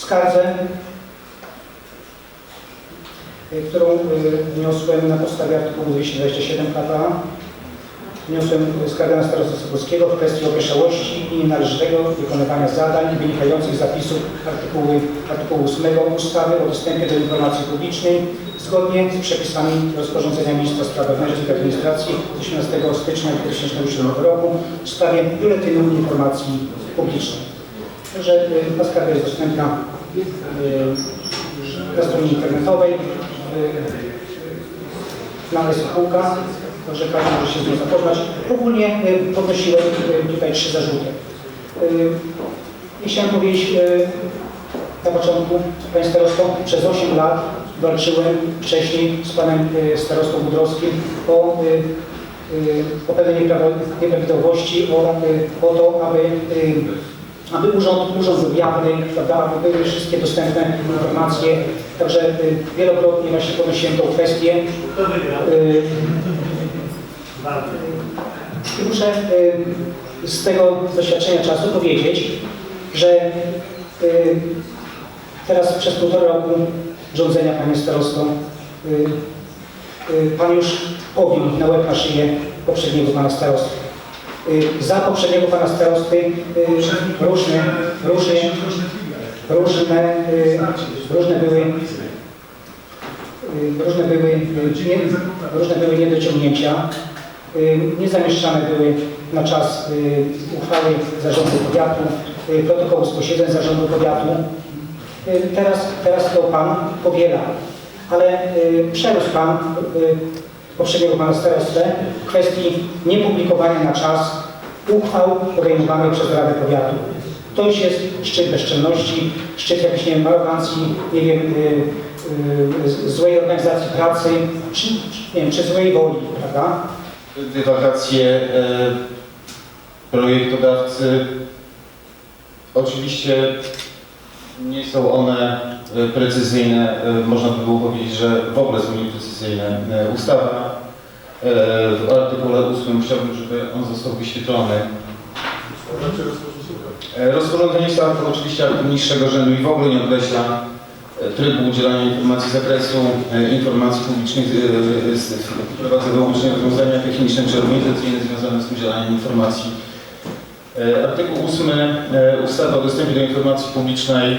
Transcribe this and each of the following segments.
skardze, którą y, wniosłem na podstawie artykułu 227 KPA. Wniosłem skargę na starostę Sobolskiego w kwestii opieszałości i nienależytego wykonywania zadań wynikających z zapisów artykułu, artykułu 8 ustawy o dostępie do informacji publicznej zgodnie z przepisami rozporządzenia Ministra Spraw Wewnętrznych i Administracji z 18 stycznia 2007 roku w sprawie Biuletynu Informacji Publicznej. Także y, ta skarga jest dostępna y, na stronie internetowej. y, na Spółka, także każdy może się z nią zapoznać. Ogólnie y, podnosiłem y, tutaj trzy zarzuty. Y, I chciałem powiedzieć y, na początku, Panie Starosto, przez 8 lat walczyłem wcześniej z Panem y, Starostą Budrowskim o, y, y, o pewne nieprawidłowości, o, y, o to, aby, y, aby urząd, urząd był jawny, prawda, aby były wszystkie dostępne informacje. Także y, wielokrotnie właśnie podnosiłem tą kwestię. Y, i muszę y, z tego doświadczenia czasu powiedzieć, że y, teraz przez półtora roku rządzenia Panie Starosto y, y, Pan już pobił na łeb na szyję poprzedniego Pana Starosty. Y, Za poprzedniego Pana Starosty y, różne, różne, różne, y, różne były różne były, nie, różne były niedociągnięcia. Y, Niezamieszczane były na czas uchwały zarządu powiatu, protokołu z posiedzeń zarządu powiatu. Teraz, teraz to Pan powiela, ale przerósł Pan poprzedniego Pana w kwestii niepublikowania na czas uchwał podejmowanych przez Radę Powiatu. To już jest szczyt bezczelności, szczyt jakiejś, nie wiem, arogancji, nie wiem, y, y, z- złej organizacji pracy, czy, nie wiem, czy złej woli, prawda? Dywagacje e, projektodawcy oczywiście nie są one precyzyjne, e, można by było powiedzieć, że w ogóle są nieprecyzyjne. E, Ustawa e, w artykule 8 chciałbym, żeby on został wyświetlony. E, Rozporządzenie jest akt, oczywiście niższego rzędu i w ogóle nie określa e, trybu udzielania informacji z zakresu e, informacji publicznych, e, wprowadza wyłącznie rozwiązania techniczne czy organizacyjne związane z udzielaniem informacji. E, Artykuł 8 e, ustawy o dostępie do informacji publicznej e,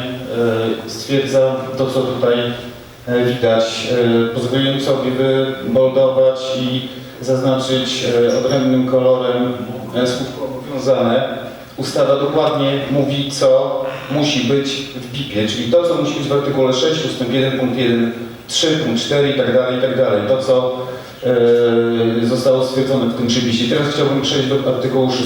stwierdza to, co tutaj e, widać. E, Pozwoliłem sobie wyboldować i zaznaczyć e, odrębnym kolorem e, słówko obowiązane. Ustawa dokładnie mówi, co musi być w BIP-ie, czyli to, co musi być w artykule 6 ust. 1 punkt 1, 3 punkt 4 i tak dalej, i tak dalej. To, co e, zostało stwierdzone w tym przepisie. Teraz chciałbym przejść do artykułu 6.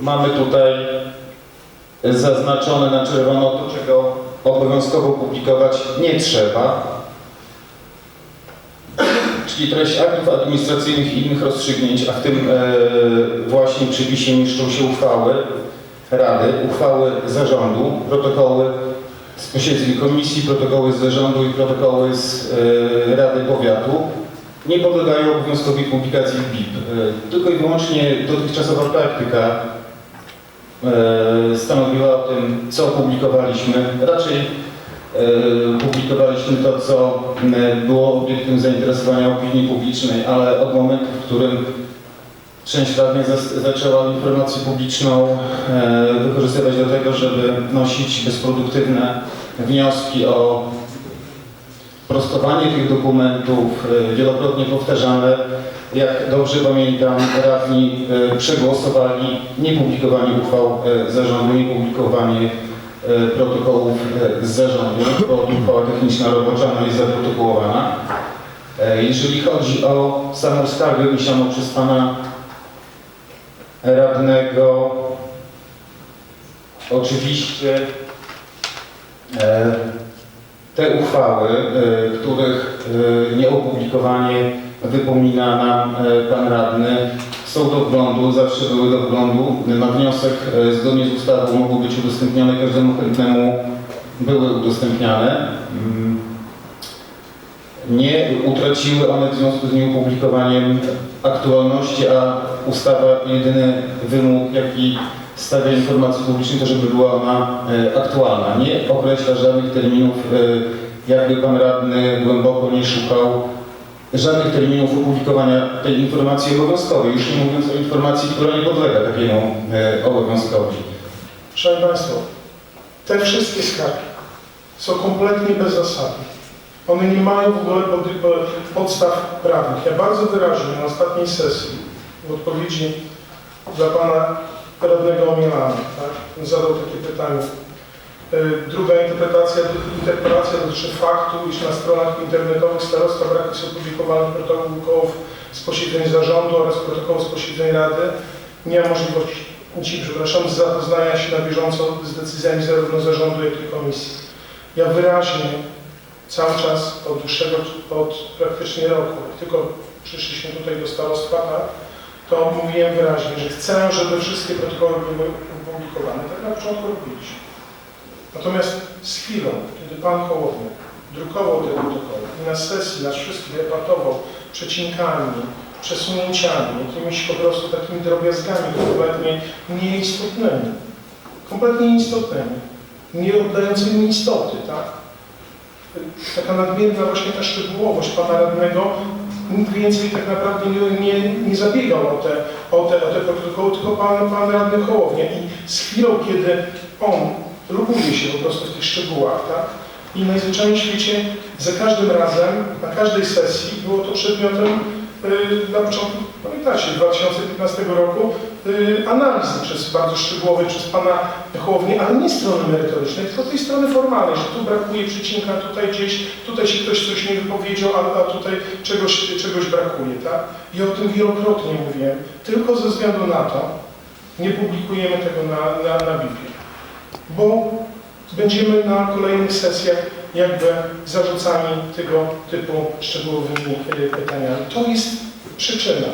Mamy tutaj zaznaczone na czerwono to, czego obowiązkowo publikować nie trzeba, czyli treść aktów administracyjnych i innych rozstrzygnięć, a w tym e, właśnie przepisie mieszczą się uchwały Rady, uchwały zarządu, protokoły z posiedzeń komisji, protokoły z zarządu i protokoły z e, Rady Powiatu nie podlegają obowiązkowi publikacji w BIP. E, Tylko i wyłącznie dotychczasowa praktyka e, stanowiła o tym, co publikowaliśmy. Raczej e, publikowaliśmy to, co było obiektem zainteresowania opinii publicznej, ale od momentu, w którym część radnych zaczęła informację publiczną wykorzystywać do tego, żeby nosić bezproduktywne wnioski o prostowanie tych dokumentów, e, wielokrotnie powtarzane. Jak dobrze pamiętam, radni e, przegłosowali niepublikowanie uchwał e, zarządu, niepublikowanie protokołów z zarządu, bo uchwała techniczna robocza jest zaprotokołowana. E, Jeżeli chodzi o samą skargę wniesioną przez pana radnego, oczywiście e, te uchwały, e, których e, nieopublikowanie wypomina nam e, pan radny, są do wglądu, zawsze były do wglądu. Na wniosek zgodnie z ustawą mogły być udostępnione każdemu chętnemu, były udostępniane. Mm. Nie utraciły one w związku z nieopublikowaniem aktualności, a ustawa jedyny wymóg, jaki stawia informacji publicznej, to żeby była ona e, aktualna. Nie określa żadnych terminów, e, jakby pan radny głęboko nie szukał żadnych terminów opublikowania tej informacji obowiązkowej, już nie mówiąc o informacji, która nie podlega takiemu e, obowiązkowi. Szanowni Państwo, te wszystkie skargi są kompletnie bezzasadne. One nie mają w ogóle pod, podstaw prawnych. Ja bardzo wyraźnie na ostatniej sesji w odpowiedzi dla Pana radnego Omielana tak, zadał takie pytanie. Y, Druga interpretacja, interpelacja dotyczy faktu, iż na stronach internetowych starostwa brak jest opublikowanych protokołów z posiedzeń zarządu oraz protokołów z posiedzeń rady. Nie ma możliwości, przepraszam, zapoznania się na bieżąco z decyzjami zarówno zarządu, jak i komisji. Ja wyraźnie cały czas od dłuższego, od praktycznie roku, jak tylko przyszliśmy tutaj do starostwa, tak, to mówiłem wyraźnie, że chcę, żeby wszystkie protokoły były opublikowane. Tak na początku robiliśmy. Natomiast z chwilą, kiedy Pan Hołowny drukował te protokoły i na sesji nas wszystkich debatował przecinkami, przesunięciami, jakimiś po prostu takimi drobiazgami kompletnie nieistotnymi, kompletnie nieistotnymi, nie oddającymi istoty, tak? Taka nadmierna właśnie ta szczegółowość Pana Radnego, nikt więcej tak naprawdę nie, nie, nie zabiegał o te, o, te, o te protokoły, tylko Pan, pan Radny Hołownia. I z chwilą, kiedy on lubuje się po prostu w tych szczegółach, tak? I najzwyczajniej w świecie za każdym razem, na każdej sesji było to przedmiotem na początku, pamiętacie, 2015 roku y, analizy przez bardzo szczegółowej przez Pana Hołownię, ale nie strony merytorycznej, tylko tej strony formalnej, że tu brakuje przecinka, tutaj gdzieś, tutaj się ktoś coś nie wypowiedział, a, a tutaj czegoś, czegoś brakuje, tak? I o tym wielokrotnie mówiłem, tylko ze względu na to nie publikujemy tego na, na, na BIP-ie bo będziemy na kolejnych sesjach jakby zarzucani tego typu szczegółowymi e, pytaniami. To jest przyczyna.